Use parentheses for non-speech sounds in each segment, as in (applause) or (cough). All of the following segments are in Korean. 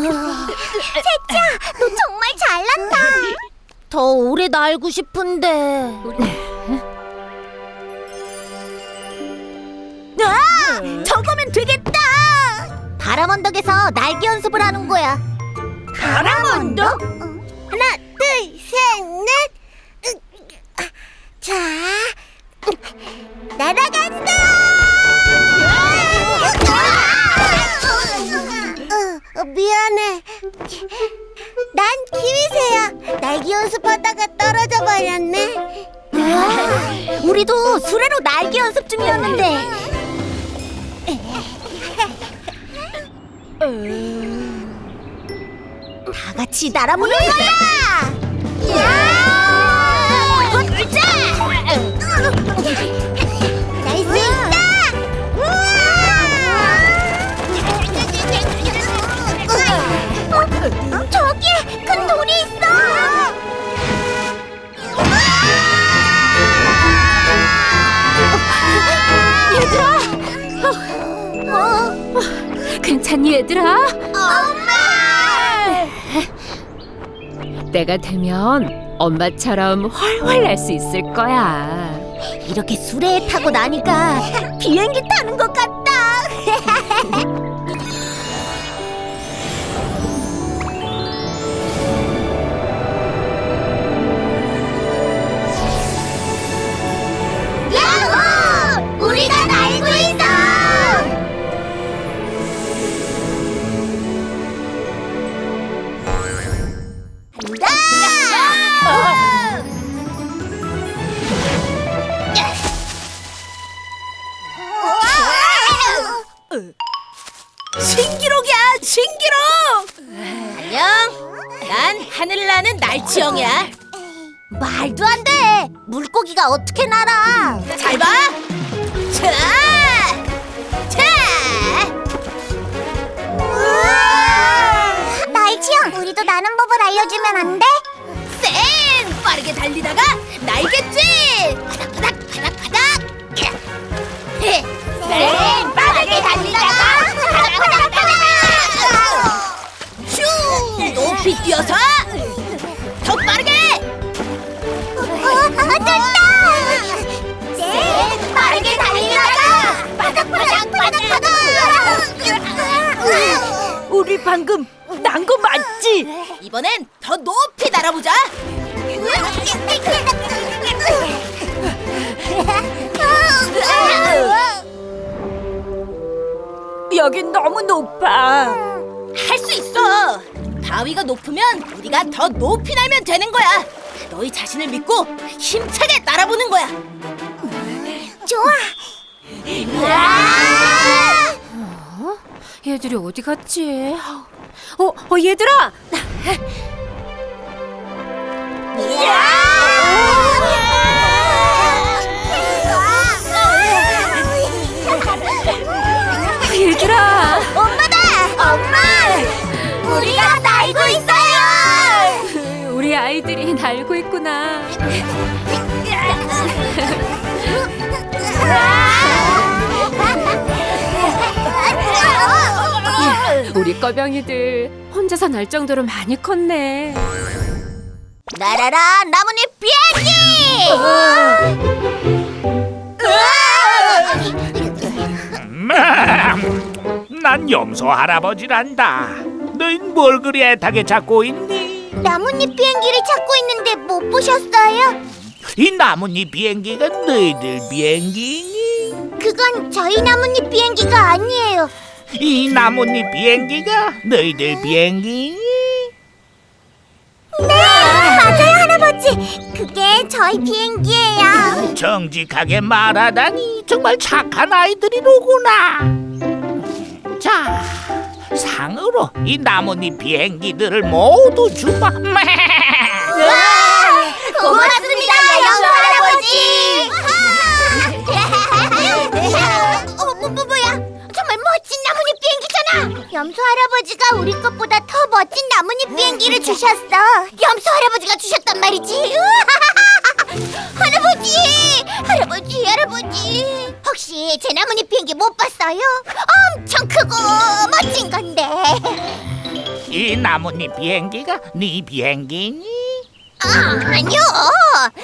세치야, 너 정말 잘난다. 더 오래 날고 싶은데. 아, 저거면 되겠다. 바람 언덕에서 날개 연습을 하는 거야. 바람 언덕? 하나, 둘, 셋, 넷. 자, 날아간 날개 연습하다가 떨어져 버렸네. 우리도 수레로 날개 연습 중이었는데. 다 같이 날아보는 거야! 야! 걷자! 얘들아? 엄마! 때가 되면 엄마처럼 훨훨 날 수 있을 거야. 이렇게 수레에 타고 나니까 비행기 타는 것 같다. 신기록이야 신기록! 안녕. 난 하늘 나는 날치형이야. 말도 안 돼! 물고기가 어떻게 날아? 잘봐. 자, 자, 날치형, 우리도 나는 법을 알려주면 안 돼? 쌩 빠르게 달리다가 날겠지? 바닥바닥 바닥바닥. 헤, 쌩! 빠르게 달리다가 파닥파닥파닥! 슈 높이 뛰어서 더 빠르게 어, 됐다! 쌩! 빠르게 달리다가 파닥파닥 파닥파닥! 우리 방금 난 거 맞지? 이번엔 더 높이 날아보자 (laughs) 여긴 너무 높아. 할 수 있어. 바위가 높으면 우리가 더 높이 날면 되는 거야. 너희 자신을 믿고 힘차게 날아보는 거야. 좋아! 얘들이 어디 갔지? 어, 어 얘들아! 얘들 우리가 날고 있어요! (laughs) 우리 아이들이 날고 있구나. (laughs) 우리 꺼병이들 혼자서 날 정도로 많이 컸네. 나라라 나뭇잎 비행기! 난 염소 할아버지란다. 너흰 뭘 그리 애타게 찾고 있니? 나뭇잎 비행기를 찾고 있는데 못 보셨어요? 이 나뭇잎 비행기가 너희들 비행기니? 그건 저희 나뭇잎 비행기가 아니에요. 이 나뭇잎 비행기가 너희들 비행기니? 네, 맞아요 할아버지. 그게 저희 비행기예요. 정직하게 말하다니 정말 착한 아이들이로구나. 자, 상으로 이 나뭇잎 비행기들을 모두 주마. 고맙습니다, 영수 할아버지. (laughs) 어, 뭐, 뭐, 뭐야? 정말 멋진 나뭇잎 비행기잖아. 염소 할아버지가 우리 것보다 더 멋진 나뭇잎 비행기를 주셨어. 염소 할아버지가 주셨단 말이지. (laughs) 할아버지, 할아버지, 할아버지. 혹시 제 나뭇잎 비행기 못 봤어요? 엄청 크고 멋진 건데. 이 나뭇잎 비행기가 네 비행기니? 아, 아니요.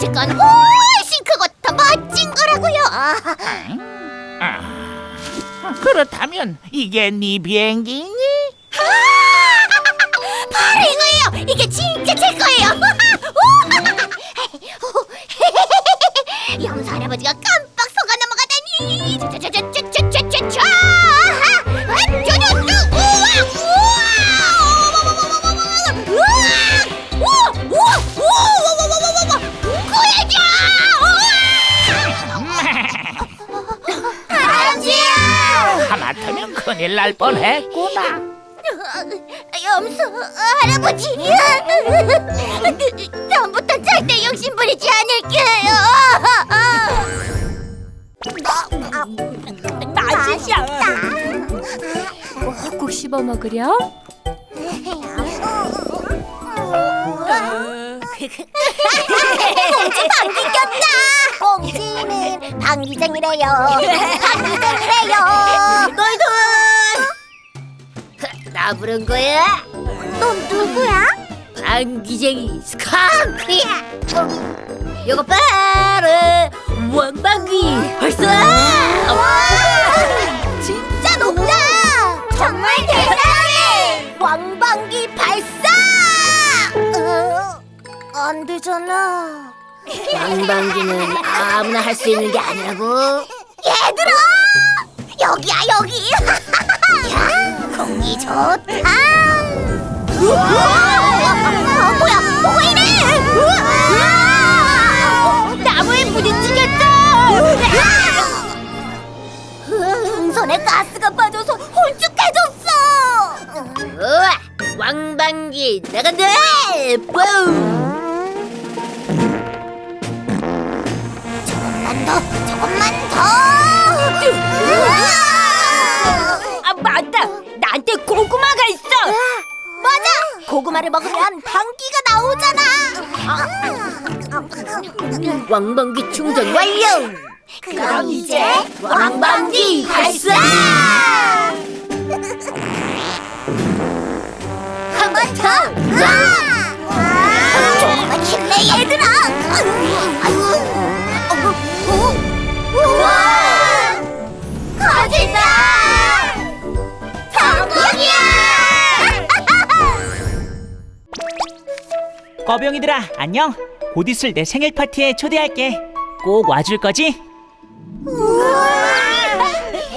제 건 훨씬 크고 더 멋진 거라고요. 아, 그렇다면 이게 네 비행기니? 큰일 날 뻔했구나. 염소 할아버지. (laughs) 다음부터 절대 욕심 부리지 않을게요. 맛있어. 꼭 씹어 먹으렴. 방귀 꼈다 꽁치는 방귀쟁이래요. 방귀쟁이래요. 너희들 나 부른 거야? 넌 누구야? 방귀쟁이 스컹크야 이거 봐라 왕방귀! 벌써! 진짜 높다! 정말 대단해! 왕방귀 발사! 어, 안 되잖아. 왕방귀는 아무나 할 수 있는 게 아니라고? 얘들아! 여기야 여기 (laughs) 나간다! 뿜 조금만 더 조금만 더! 아 맞다. 나한테 고구마가 있어. 맞아! 고구마를 먹으면 방귀가 나오잖아! 왕방귀 충전 완료. 그럼 이제 왕방귀 발사 우와 (laughs) 성공이야 꺼병이들아 안녕. 곧 있을 내 생일 파티에 초대할게. 꼭 와줄 거지? (laughs)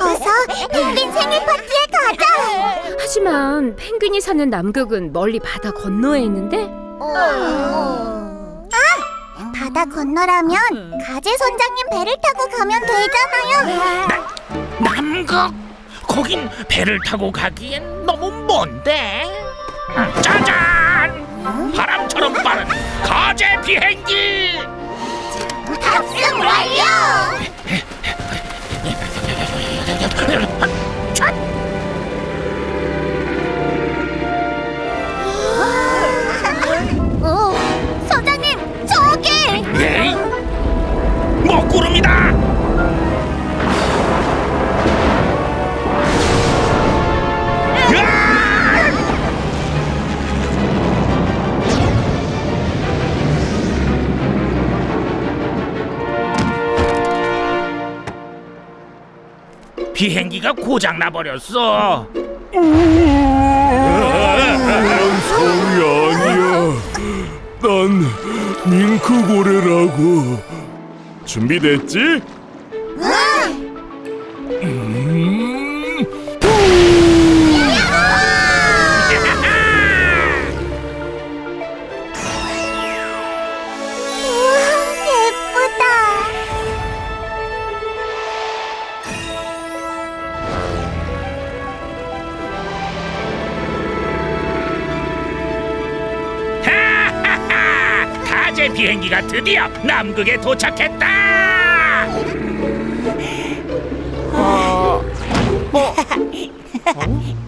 어서 펭귄 생일 파티에 하지만 펭귄이 사는 남극은 멀리 바다 건너에 있는데 아, 바다 건너라면 가재 선장님 배를 타고 가면 되잖아요. 남극? 거긴 배를 타고 가기엔 너무 먼데. 음, 짜잔! 바람처럼 빠른 가재 비행기. 탑승 완료. 비행기가 고장 나 버렸어. 성이 아니야. 난 밍크고래라고. 준비됐지? 비행기가 드디어 남극에 도착했다. 여기 (laughs)